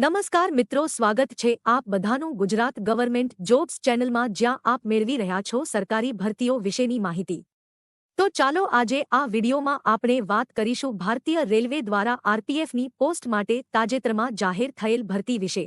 નમસ્કાર મિત્રો, સ્વાગત છે આપ બધાનું ગુજરાત ગવર્મેન્ટ જોબ્સ ચેનલમાં જ્યાં આપ મેળવી રહ્યા છો સરકારી ભરતીઓ વિશેની માહિતી. તો ચાલો આજે આ વિડીયોમાં આપણે વાત કરીશું ભારતીય રેલવે દ્વારા આરપીએફની પોસ્ટ માટે તાજેતરમાં જાહેર થયેલ ભરતી વિશે.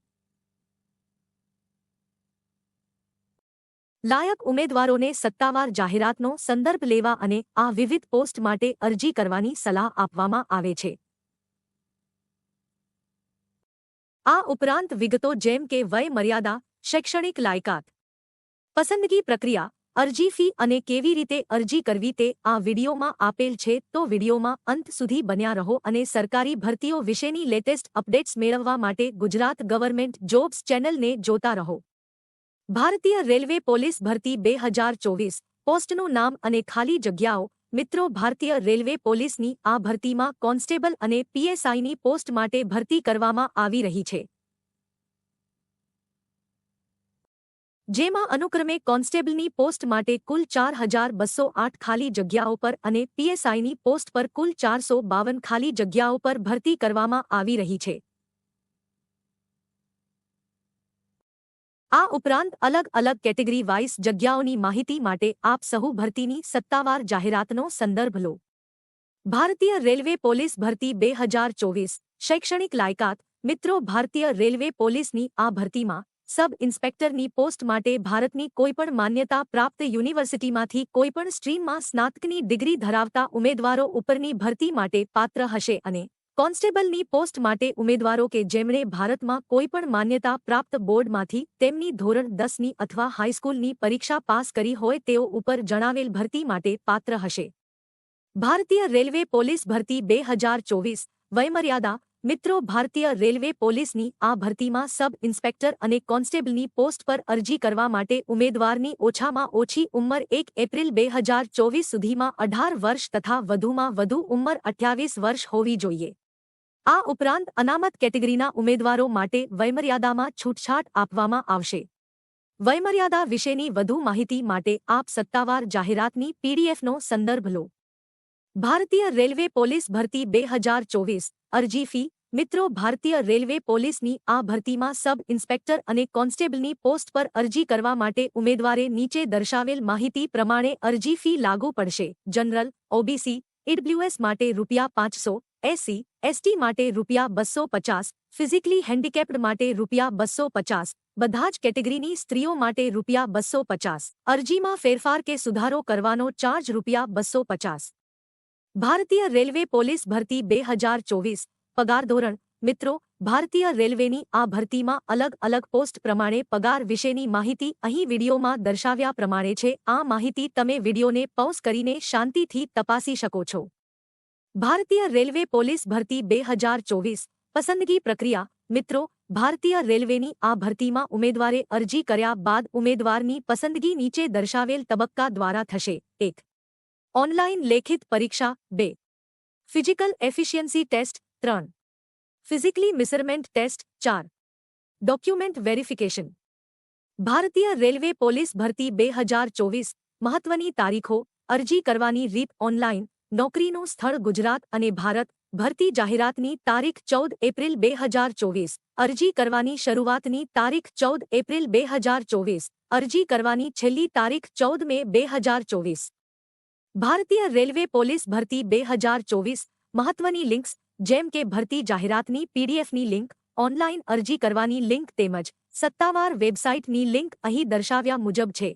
લાયક ઉમેદવારોને સત્તાવાર જાહેરાતનો સંદર્ભ લેવા અને આ વિવિધ પોસ્ટ માટે અરજી કરવાની સલાહ આપવામાં આવે છે. આ ઉપરાંત વિગતો જેમ કે વય મર્યાદા, શૈક્ષણિક લાયકાત, પસંદગી પ્રક્રિયા, અરજી ફી અને કેવી રીતે અરજી કરવી તે આ વિડીયોમાં આપેલ છે. તો વિડીયોમાં અંત સુધી બન્યા રહો અને સરકારી ભરતીઓ વિશેની લેટેસ્ટ અપડેટ્સ મેળવવા માટે ગુજરાત ગવર્મેન્ટ જોબ્સ ચેનલને જોતા રહો. ભારતીય રેલવે પોલીસ ભરતી બે હજાર ચોવીસ પોસ્ટનું નામ અને ખાલી જગ્યાઓ. મિત્રો, ભારતીય રેલવે પોલીસની આ ભરતીમાં કોન્સ્ટેબલ અને પીએસઆઈની પોસ્ટ માટે ભરતી કરવામાં આવી રહી છે. જેમાં અનુક્રમે કોન્સ્ટેબલની પોસ્ટ માટે કુલ ચાર હજાર બસો આઠ ખાલી જગ્યાઓ પર અને પીએસઆઈની પોસ્ટ પર કુલ ચારસો બાવન ખાલી જગ્યાઓ પર ભરતી કરવામાં આવી રહી છે. આ ઉપરાંત અલગ અલગ કેટેગરી વાઇઝ જગ્યાઓની માહિતી માટે આપ સહુ ભરતીની સત્તાવાર જાહેરાતનો સંદર્ભ લો. ભારતીય રેલવે પોલીસ ભરતી બે હજાર ચોવીસ. શૈક્ષણિક લાયકાત. મિત્રો, ભારતીય રેલવે પોલીસની આ ભરતીમાં સબ ઇન્સ્પેક્ટરની પોસ્ટ માટે ભારતની કોઈપણ માન્યતા પ્રાપ્ત યુનિવર્સિટીમાંથી કોઈપણ સ્ટ્રીમમાં સ્નાતકની ડિગ્રી ધરાવતા ઉમેદવારો ઉપરની ભરતી માટે પાત્ર હશે અને કોન્સ્ટેબલની પોસ્ટ માટે ઉમેદવારો કે જેમણે ભારતમાં કોઈપણ માન્યતા પ્રાપ્ત બોર્ડમાંથી તેમની ધોરણ દસની અથવા હાઈસ્કૂલની પરીક્ષા પાસ કરી હોય તેઓ ઉપર જણાવેલ ભરતી માટે પાત્ર હશે. ભારતીય રેલવે પોલીસ ભરતી બે હજાર ચોવીસ, વયમર્યાદા, મિત્રો ભારતીય રેલવે પોલીસની આ ભરતીમાં સબ ઇન્સ્પેક્ટર અને કોન્સ્ટેબલની પોસ્ટ પર અરજી કરવા માટે ઉમેદવારની ઓછામાં ઓછી ઉંમર એક એપ્રિલ બે હજાર ચોવીસ સુધીમાં અઢાર વર્ષ તથા વધુમાં વધુ ઉંમર અઠ્યાવીસ વર્ષ હોવી જોઈએ. આ ઉપરાંત અનામત કેટેગરીના ઉમેદવારો માટે વયમર્યાદામાં છૂટછાટ આપવામાં આવશે. વયમર્યાદા વિશેની વધુ માહિતી માટે આપ સત્તાવાર જાહેરાતની પીડીએફનો સંદર્ભ લો. ભારતીય રેલવે પોલીસ ભરતી બે હજાર ચોવીસ અરજી ફી. મિત્રો, ભારતીય રેલવે પોલીસની આ ભરતીમાં સબ ઇન્સ્પેક્ટર અને કોન્સ્ટેબલની પોસ્ટ પર અરજી કરવા માટે ઉમેદવારે નીચે દર્શાવેલ માહિતી પ્રમાણે અરજી ફી લાગુ પડશે. જનરલ, ઓબીસી ઈડબ્લ્યુએસ માટે રૂપિયા પાંચસો એસસી એસટી માટે રૂપિયા બસો પચાસ, ફિઝિકલી હેન્ડીકેપ્ડ માટે રૂપિયા બસો પચાસ, બધા જ કેટેગરીની સ્ત્રીઓ માટે રૂપિયા બસો પચાસ, અરજીમાં ફેરફાર કે સુધારો કરવાનો ચાર્જ રૂપિયા બસો પચાસ. ભારતીય રેલવે પોલીસ ભરતી બે હજાર ચોવીસ, પગાર ધોરણ, મિત્રો, ભારતીય રેલવેની આ ભરતીમાં અલગ અલગ પોસ્ટ પ્રમાણે પગાર વિશેની માહિતી અહીં વિડીયોમાં દર્શાવ્યા પ્રમાણે છે. આ માહિતી તમે વિડીયોને પૌસ કરીને શાંતિથી તપાસી શકો છો. ભારતીય રેલવે પોલીસ ભરતી બે હજાર ચોવીસ પસંદગી પ્રક્રિયા મિત્રો ભારતીય રેલવેની આ ભરતીમાં ઉમેદવારે અરજી કર્યા બાદ ઉમેદવારની પસંદગી નીચે દર્શાવેલ તબક્કા દ્વારા થશે એક ઓનલાઇન લેખિત પરીક્ષા બે ફિઝિકલ એફિશિયન્સી ટેસ્ટ ત્રણ ફિઝિકલી મિસરમેન્ટ ટેસ્ટ ચાર ડોક્યુમેન્ટ વેરિફિકેશન ભારતીય રેલવે પોલીસ ભરતી બે હજાર ચોવીસ મહત્વની તારીખો અરજી કરવાની રીત ઓનલાઇન નોકરીનું સ્થળ ગુજરાત અને ભારત, ભરતી જાહેરાતની તારીખ ચૌદ એપ્રિલ બે હજાર ચોવીસ, અરજી કરવાની શરૂઆતની તારીખ ચૌદ એપ્રિલ બે હજાર ચોવીસ, અરજી કરવાની છેલ્લી તારીખ ચૌદ મે બે હજાર ચોવીસ. ભારતીય રેલવે પોલીસ ભરતી બે હજાર ચોવીસ, મહત્વની લિંક્સ, જેમ કે ભરતી જાહેરાતની પીડીએફની લિંક ઓનલાઇન અરજી કરવાની લિંક તેમજ સત્તાવાર વેબસાઇટની લિંક અહીં દર્શાવ્યા મુજબ છે.